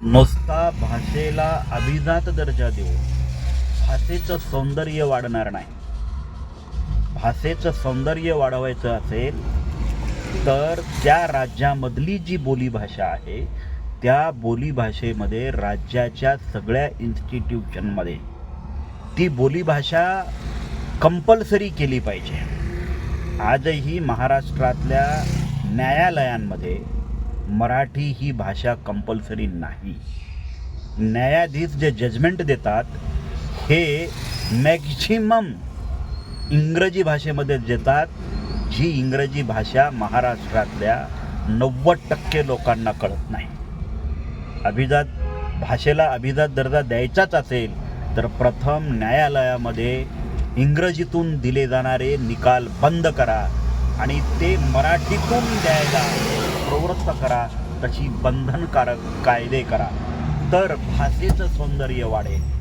नुसता भाषेला अभिजात दर्जा देऊन भाषेचं सौंदर्य वाढणार नाही. भाषेचं सौंदर्य वाढवायचं असेल तर त्या राज्यामधली जी बोलीभाषा आहे त्या बोलीभाषेमध्ये राज्याच्या सगळ्या इन्स्टिट्यूशनमध्ये ती बोलीभाषा कंपल्सरी केली पाहिजे. आजही महाराष्ट्रातल्या न्यायालयांमध्ये मराठी ही भाषा कंपल्सरी नाही. न्यायाधीश जे जजमेंट देतात हे मॅक्झिमम इंग्रजी भाषेमध्ये देतात जी इंग्रजी भाषा महाराष्ट्रातल्या नव्वद टक्के लोकांना कळत नाही. अभिजात भाषेला अभिजात दर्जा द्यायचाच असेल तर प्रथम न्यायालयामध्ये इंग्रजीतून दिले जाणारे निकाल बंद करा आणि ते मराठीतून द्यायला प्रवृत्त करा तशी बंधनकारक कायदे करा. तर भाषेचं सौंदर्य वाढेल.